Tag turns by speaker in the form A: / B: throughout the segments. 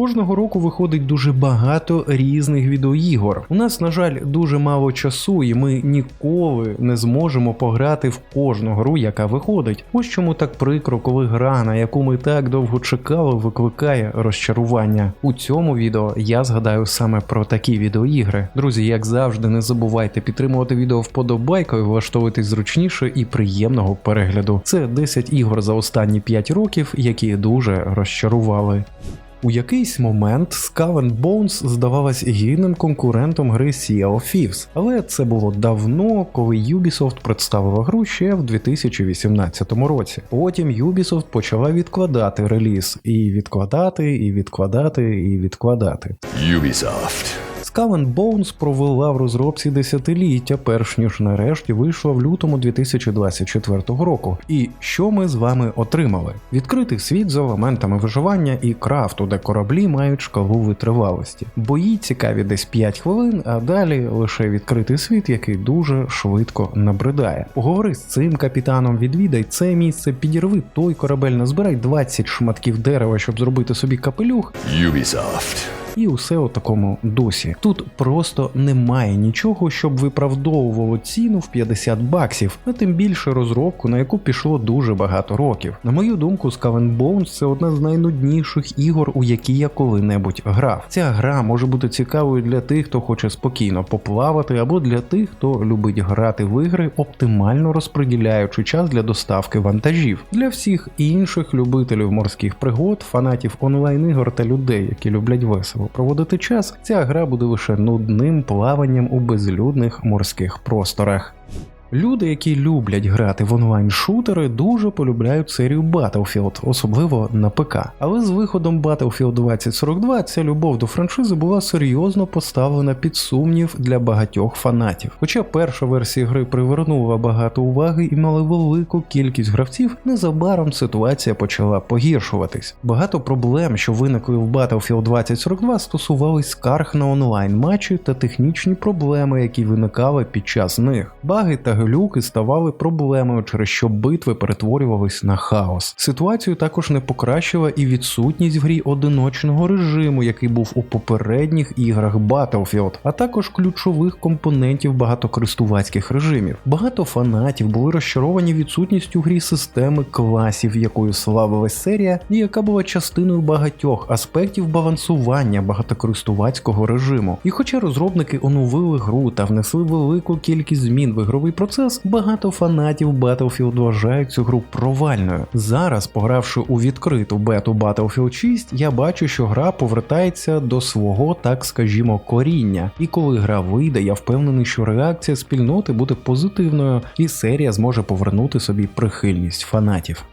A: Кожного року виходить дуже багато різних відеоігор. У нас, на жаль, дуже мало часу, і ми ніколи не зможемо пограти в кожну гру, яка виходить. Ось чому так прикро, коли гра, на яку ми так довго чекали, викликає розчарування. У цьому відео я згадаю саме про такі відеоігри. Друзі, як завжди, не забувайте підтримувати відео вподобайкою, влаштовуйтесь зручніше і приємного перегляду. Це 10 ігор за останні 5 років, які дуже розчарували. У якийсь момент Skull Bones здавалась гідним конкурентом гри Sea of Thieves, але це було давно, коли Ubisoft представила гру ще в 2018 році. Потім Ubisoft почала відкладати реліз, і відкладати, і відкладати, і відкладати.
B: Ubisoft.
A: Skull Bones провела в розробці десятиліття, перш ніж нарешті вийшла в лютому 2024 року. І що ми з вами отримали? Відкритий світ з елементами виживання і крафту, де кораблі мають шкалу витривалості. Бої цікаві десь 5 хвилин, а далі лише відкритий світ, який дуже швидко набридає. Поговори з цим капітаном, відвідай це місце, підірви той корабель, назбирай 20 шматків дерева, щоб зробити собі капелюх,
B: Ubisoft.
A: І усе у такому дусі. Тут просто немає нічого, щоб виправдовувало ціну в 50 баксів, а тим більше розробку, на яку пішло дуже багато років. На мою думку, and Bones – це одна з найнудніших ігор, у які я коли-небудь грав. Ця гра може бути цікавою для тих, хто хоче спокійно поплавати, або для тих, хто любить грати в ігри, оптимально розподіляючи час для доставки вантажів. Для всіх інших любителів морських пригод, фанатів онлайн ігор та людей, які люблять весело проводити час, ця гра буде лише нудним плаванням у безлюдних морських просторах. Люди, які люблять грати в онлайн-шутери, дуже полюбляють серію Battlefield, особливо на ПК. Але з виходом Battlefield 2042 ця любов до франшизи була серйозно поставлена під сумнів для багатьох фанатів. Хоча перша версія гри привернула багато уваги і мала велику кількість гравців, незабаром ситуація почала погіршуватись. Багато проблем, що виникли в Battlefield 2042, стосувались скарг на онлайн матчі та технічні проблеми, які виникали під час них. Баги та глюки ставали проблемою, через що битви перетворювались на хаос. Ситуацію також не покращила і відсутність в грі одиночного режиму, який був у попередніх іграх Battlefield, а також ключових компонентів багатокористувацьких режимів. Багато фанатів були розчаровані відсутністю в грі системи класів, якою славилась серія, і яка була частиною багатьох аспектів балансування багатокористувацького режиму. І хоча розробники оновили гру та внесли велику кількість змін в ігровий процес, багато фанатів Battlefield вважають цю гру провальною. Зараз, погравши у відкриту бету Battlefield 6, я бачу, що гра повертається до свого, так скажімо, коріння. І коли гра вийде, я впевнений, що реакція спільноти буде позитивною, і серія зможе повернути собі прихильність фанатів.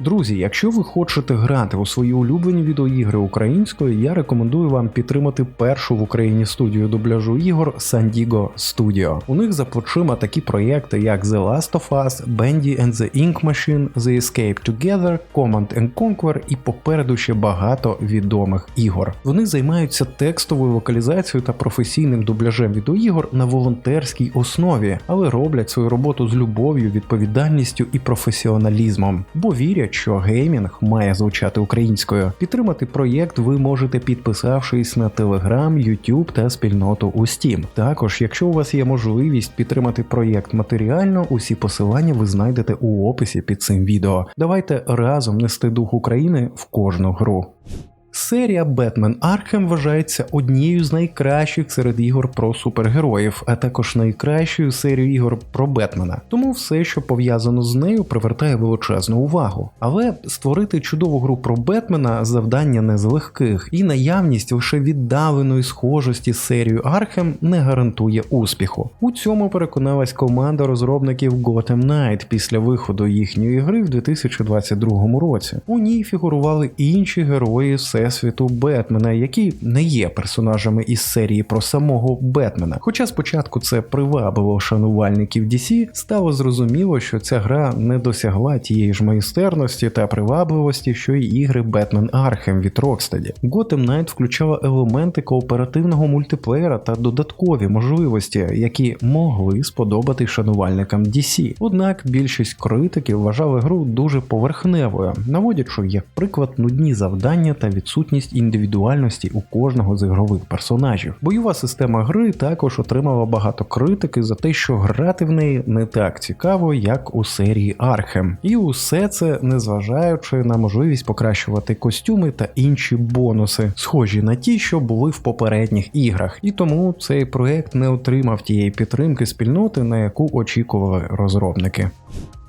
A: Друзі, якщо ви хочете грати у свої улюблені відеоігри українською, я рекомендую вам підтримати першу в Україні студію дубляжу ігор Sandigo Studio. У них за плечима такі проєкти, як The Last of Us, Bendy and the Ink Machine, The Escape Together, Command and Conquer і попереду ще багато відомих ігор. Вони займаються текстовою локалізацією та професійним дубляжем відеоігор на волонтерській основі, але роблять свою роботу з любов'ю, відповідальністю і професіоналізмом, бо вірять, що геймінг має звучати українською. Підтримати проєкт ви можете підписавшись на Telegram, YouTube та спільноту у Steam. Також, якщо у вас є можливість підтримати проєкт матеріально, усі посилання ви знайдете у описі під цим відео. Давайте разом нести дух України в кожну гру. Серія Бетмен Архем вважається однією з найкращих серед ігор про супергероїв, а також найкращою серією ігор про Бетмена. Тому все, що пов'язано з нею, привертає величезну увагу. Але створити чудову гру про Бетмена завдання не з легких, і наявність лише віддаленої схожості з серією Архем не гарантує успіху. У цьому переконалась команда розробників Gotham Knight після виходу їхньої гри в 2022 році. У ній фігурували інші герої всесвіту Бетмена, які не є персонажами із серії про самого Бетмена. Хоча спочатку це привабило шанувальників DC, стало зрозуміло, що ця гра не досягла тієї ж майстерності та привабливості, що й ігри Batman Arkham від Rocksteady. Gotham Knight включала елементи кооперативного мультиплеєра та додаткові можливості, які могли сподобати шанувальникам DC. Однак більшість критиків вважали гру дуже поверхневою, наводячи як приклад нудні завдання та відсутність відсутність індивідуальності у кожного з ігрових персонажів. Бойова система гри також отримала багато критики за те, що грати в неї не так цікаво, як у серії Архем. І усе це незважаючи на можливість покращувати костюми та інші бонуси, схожі на ті, що були в попередніх іграх. І тому цей проект не отримав тієї підтримки спільноти, на яку очікували розробники.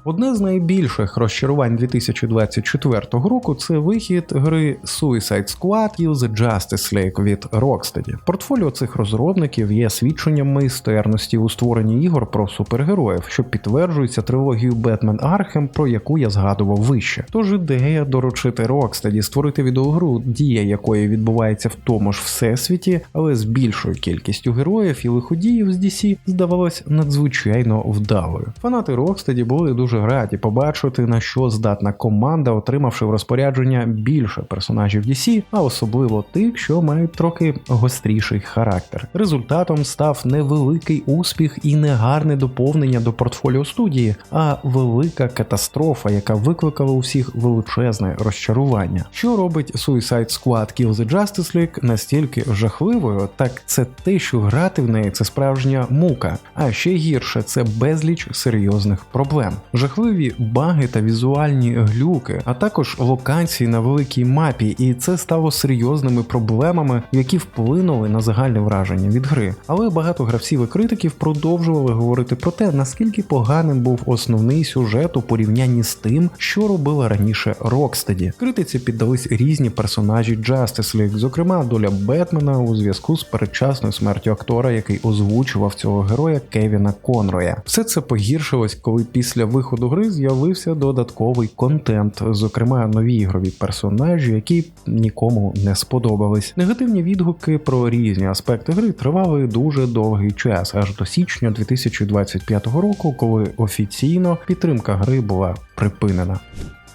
A: Одне з найбільших розчарувань 2024 року це вихід гри Suicide Squad Kill the Justice League від Rocksteady. Портфоліо цих розробників є свідченням майстерності у створенні ігор про супергероїв, що підтверджується трилогією Batman Arkham, про яку я згадував вище. Тож ідея доручити Rocksteady створити відеогру, дія якої відбувається в тому ж всесвіті, але з більшою кількістю героїв і лиходіїв з DC, здавалось надзвичайно вдалою. Фанати Rocksteady були дуже раді побачити, на що здатна команда, отримавши в розпорядження більше персонажів DC, а особливо тих, що мають трохи гостріший характер. Результатом став невеликий успіх і не гарне доповнення до портфоліо студії, а велика катастрофа, яка викликала у всіх величезне розчарування. Що робить Suicide Squad Kill the Justice League настільки жахливою, так це те, що грати в неї це справжня мука, а ще гірше це безліч серйозних проблем жахливі баги та візуальні глюки, а також локації на великій мапі, і це стало серйозними проблемами, які вплинули на загальне враження від гри. Але багато гравців і критиків продовжували говорити про те, наскільки поганим був основний сюжет у порівнянні з тим, що робила раніше Rocksteady. Критиці піддались різні персонажі Justice League, зокрема доля Бетмена у зв'язку з передчасною смертю актора, який озвучував цього героя Кевіна Конроя. Все це погіршилось, коли після виходу виходу гри з'явився додатковий контент, зокрема нові ігрові персонажі, які нікому не сподобались. Негативні відгуки про різні аспекти гри тривали дуже довгий час, аж до січня 2025 року, коли офіційно підтримка гри була припинена.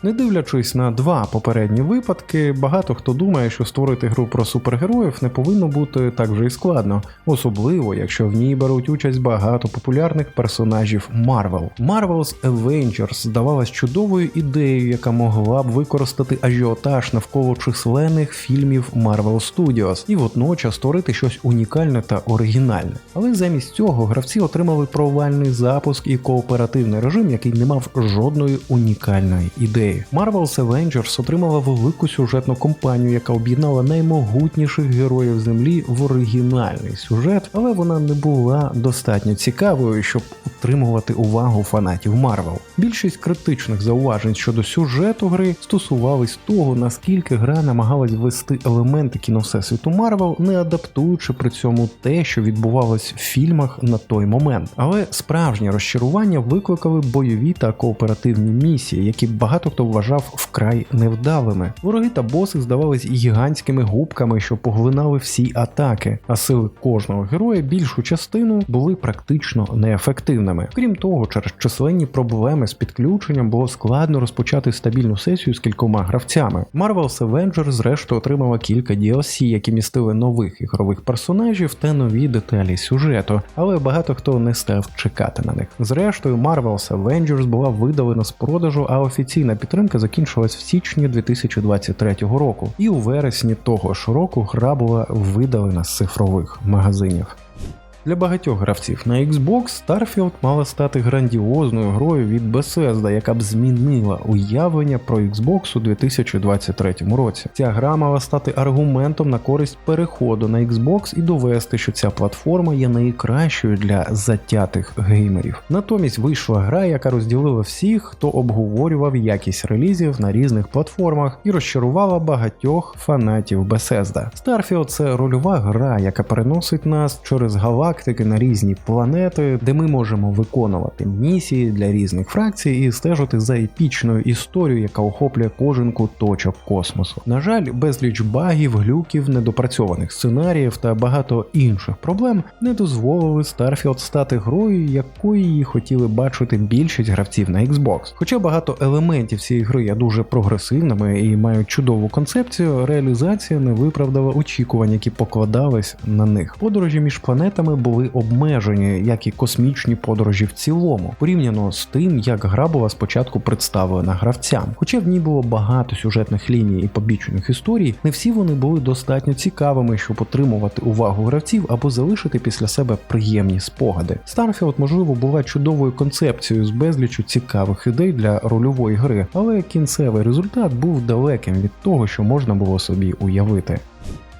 A: Не дивлячись на два попередні випадки, багато хто думає, що створити гру про супергероїв не повинно бути так вже й складно, особливо якщо в ній беруть участь багато популярних персонажів Marvel. Marvel's Avengers здавалась чудовою ідеєю, яка могла б використати ажіотаж навколо численних фільмів Marvel Studios і водночас створити щось унікальне та оригінальне. Але замість цього гравці отримали провальний запуск і кооперативний режим, який не мав жодної унікальної ідеї. Marvel's Avengers отримала велику сюжетну кампанію, яка об'єднала наймогутніших героїв землі в оригінальний сюжет, але вона не була достатньо цікавою, щоб утримувати увагу фанатів Marvel. Більшість критичних зауважень щодо сюжету гри стосувались того, наскільки гра намагалась ввести елементи кіновсесвіту Marvel, не адаптуючи при цьому те, що відбувалось в фільмах на той момент. Але справжнє розчарування викликали бойові та кооперативні місії, які багато хто вважав вкрай невдалими. Вороги та боси здавались гігантськими губками, що поглинали всі атаки, а сили кожного героя більшу частину були практично неефективними. Крім того, через численні проблеми з підключенням було складно розпочати стабільну сесію з кількома гравцями. Marvel's Avengers зрештою отримала кілька DLC, які містили нових ігрових персонажів та нові деталі сюжету, але багато хто не став чекати на них. Зрештою, Marvel's Avengers була видалена з продажу, а офіційна підтримка закінчилась в січні 2023 року, і у вересні того ж року гра була видалена з цифрових магазинів. Для багатьох гравців на Xbox Starfield мала стати грандіозною грою від Bethesda, яка б змінила уявлення про Xbox у 2023 році. Ця гра мала стати аргументом на користь переходу на Xbox і довести, що ця платформа є найкращою для затятих геймерів. Натомість вийшла гра, яка розділила всіх, хто обговорював якість релізів на різних платформах і розчарувала багатьох фанатів Bethesda. Starfield – це рольова гра, яка переносить нас через галактику галактики на різні планети, де ми можемо виконувати місії для різних фракцій і стежити за епічною історією, яка охоплює кожен куточок космосу. На жаль, безліч багів, глюків, недопрацьованих сценаріїв та багато інших проблем не дозволили Starfield стати грою, якої її хотіли бачити більшість гравців на Xbox. Хоча багато елементів цієї гри є дуже прогресивними і мають чудову концепцію, реалізація не виправдала очікувань, які покладались на них. Подорожі між планетами були обмежені, як і космічні подорожі в цілому, порівняно з тим, як гра була спочатку представлена гравцям. Хоча в ній було багато сюжетних ліній і побічних історій, не всі вони були достатньо цікавими, щоб отримувати увагу гравців або залишити після себе приємні спогади. Starfield, можливо, була чудовою концепцією з безлічу цікавих ідей для рольової гри, але кінцевий результат був далеким від того, що можна було собі уявити.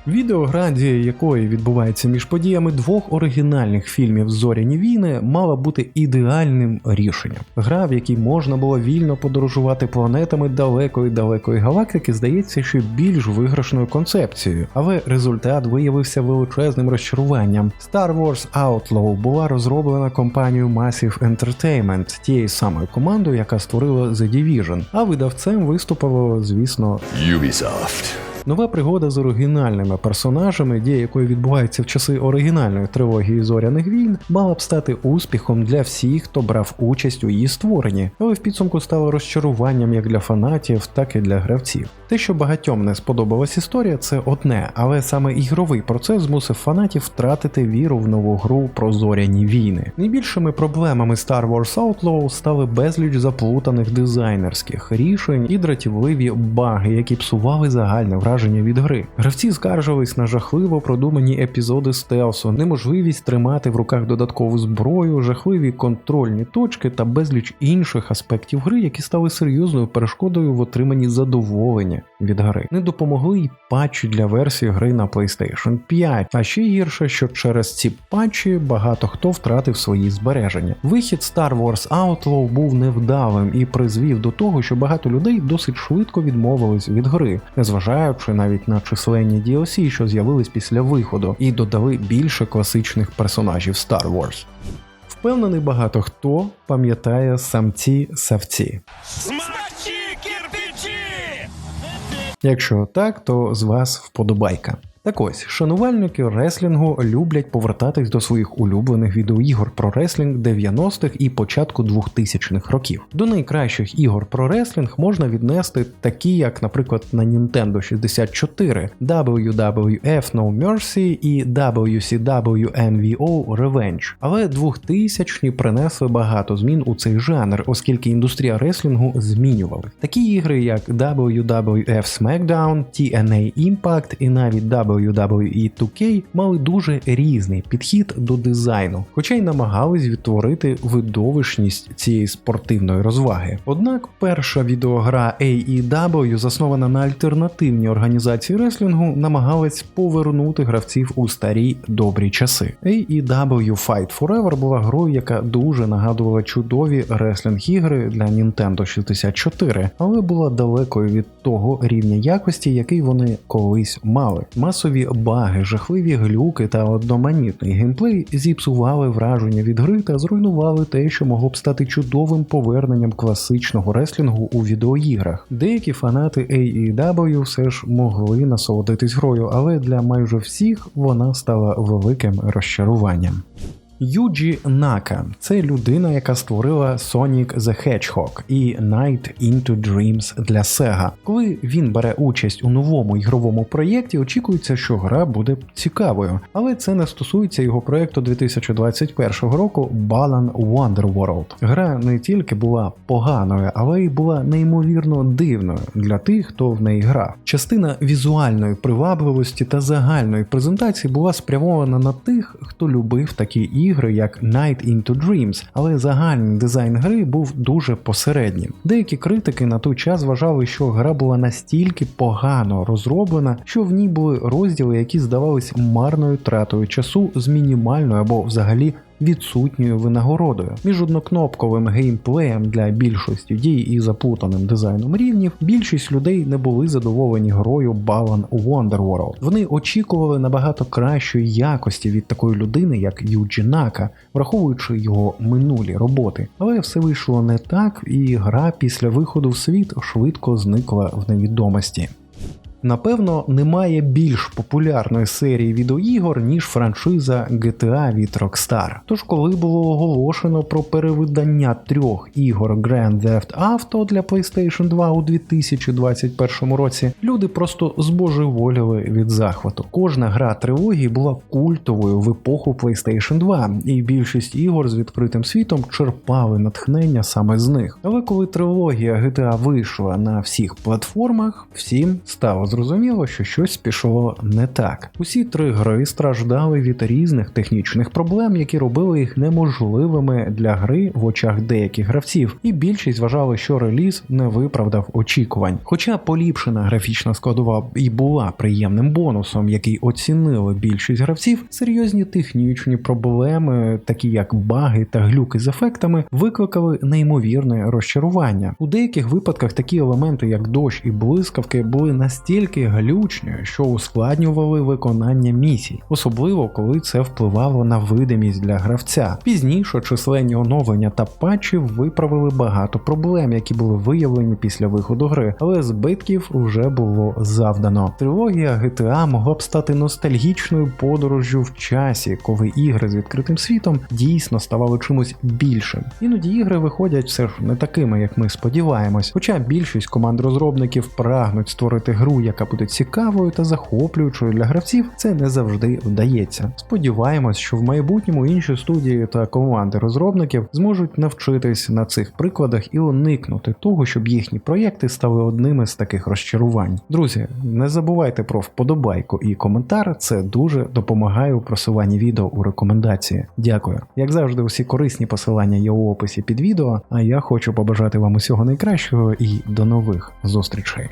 A: Відеогра, дія якої відбувається між подіями двох оригінальних фільмів Зоряні війни, мала бути ідеальним рішенням. Гра, в якій можна було вільно подорожувати планетами далекої далекої галактики, здається, що більш виграшною концепцією, але результат виявився величезним розчаруванням. Star Wars Outlaw була розроблена компанією Massive Entertainment, тією самою командою, яка створила The Division, а видавцем виступило, звісно,
B: Ubisoft.
A: Нова пригода з оригінальними персонажами, дія якої відбувається в часи оригінальної трилогії зоряних війн, мала б стати успіхом для всіх, хто брав участь у її створенні, але в підсумку стало розчаруванням як для фанатів, так і для гравців. Те, що багатьом не сподобалась історія, це одне, але саме ігровий процес змусив фанатів втратити віру в нову гру про зоряні війни. Найбільшими проблемами Star Wars Outlaw стали безліч заплутаних дизайнерських рішень і дратівливі баги, які псували загальне враження від гри. Гравці скаржились на жахливо продумані епізоди стелсу, неможливість тримати в руках додаткову зброю, жахливі контрольні точки та безліч інших аспектів гри, які стали серйозною перешкодою в отриманні задоволення від гри. Не допомогли й патчі для версії гри на PlayStation 5. А ще гірше, що через ці патчі багато хто втратив свої збереження. Вихід Star Wars Outlaw був невдалим і призвів до того, що багато людей досить швидко відмовились від гри, незважаючи навіть на численні DLC, що з'явились після виходу, і додали більше класичних персонажів Star Wars. Впевнений, багато хто пам'ятає самці савці. Якщо так, то з вас вподобайка. Так ось, шанувальники реслінгу люблять повертатись до своїх улюблених відеоігор про реслінг 90-х і початку 2000-х років. До найкращих ігор про реслінг можна віднести такі, як, наприклад, на Nintendo 64, WWF No Mercy і WCW NWO Revenge. Але 2000-ні принесли багато змін у цей жанр, оскільки індустрія реслінгу змінювалась. Такі ігри, як WWF SmackDown, TNA Impact і навіть WWE 2K мали дуже різний підхід до дизайну, хоча й намагались відтворити видовищність цієї спортивної розваги. Однак перша відеогра AEW, заснована на альтернативній організації реслінгу, намагалась повернути гравців у старі добрі часи. AEW Fight Forever була грою, яка дуже нагадувала чудові реслінг-ігри для Nintendo 64, але була далекою від того рівня якості, який вони колись мали. Масові баги, жахливі глюки та одноманітний геймплей зіпсували враження від гри та зруйнували те, що могло б стати чудовим поверненням класичного реслінгу у відеоіграх. Деякі фанати AEW все ж могли насолодитись грою, але для майже всіх вона стала великим розчаруванням. Юджі Нака це людина, яка створила Sonic the Hedgehog і Night into Dreams для Sega. Коли він бере участь у новому ігровому проєкті, очікується, що гра буде цікавою, але це не стосується його проєкту 2021 року Balan Wonderworld. Гра не тільки була поганою, але й була неймовірно дивною для тих, хто в неї грав. Частина візуальної привабливості та загальної презентації була спрямована на тих, хто любив такі ігри, як Night into Dreams, але загальний дизайн гри був дуже посереднім. Деякі критики на той час вважали, що гра була настільки погано розроблена, що в ній були розділи, які здавались марною тратою часу з мінімальною або взагалі відсутньою винагородою. Між однокнопковим геймплеєм для більшості дій і заплутаним дизайном рівнів більшість людей не були задоволені грою Balan Wonderworld. Вони очікували набагато кращої якості від такої людини, як Юджі Нака, враховуючи його минулі роботи. Але все вийшло не так, і гра після виходу в світ швидко зникла в невідомості. Напевно, немає більш популярної серії відеоігор, ніж франшиза GTA від Rockstar. Тож, коли було оголошено про перевидання трьох ігор Grand Theft Auto для PlayStation 2 у 2021 році, люди просто збожеволіли від захвату. Кожна гра трилогії була культовою в епоху PlayStation 2, і більшість ігор з відкритим світом черпали натхнення саме з них. Але коли трилогія GTA вийшла на всіх платформах, всім стало зрозуміло, що щось пішло не так. Усі три гри страждали від різних технічних проблем, які робили їх неможливими для гри в очах деяких гравців, і більшість вважали, що реліз не виправдав очікувань. Хоча поліпшена графічна складова і була приємним бонусом, який оцінили більшість гравців, серйозні технічні проблеми, такі як баги та глюки з ефектами, викликали неймовірне розчарування. У деяких випадках такі елементи, як дощ і блискавки, були настільки глючні, що ускладнювали виконання місій, особливо коли це впливало на видимість для гравця. Пізніше численні оновлення та патчі виправили багато проблем, які були виявлені після виходу гри, але збитків вже було завдано. Трилогія GTA могла б стати ностальгічною подорожжю в часі, коли ігри з відкритим світом дійсно ставали чимось більшим. Іноді ігри виходять все ж не такими, як ми сподіваємось. Хоча більшість команд розробників прагнуть створити гру, яка буде цікавою та захоплюючою для гравців, це не завжди вдається. Сподіваємось, що в майбутньому інші студії та команди розробників зможуть навчитись на цих прикладах і уникнути того, щоб їхні проєкти стали одними з таких розчарувань. Друзі, не забувайте про вподобайку і коментар, це дуже допомагає у просуванні відео у рекомендації. Дякую. Як завжди, усі корисні посилання є у описі під відео. А я хочу побажати вам усього найкращого і до нових зустрічей.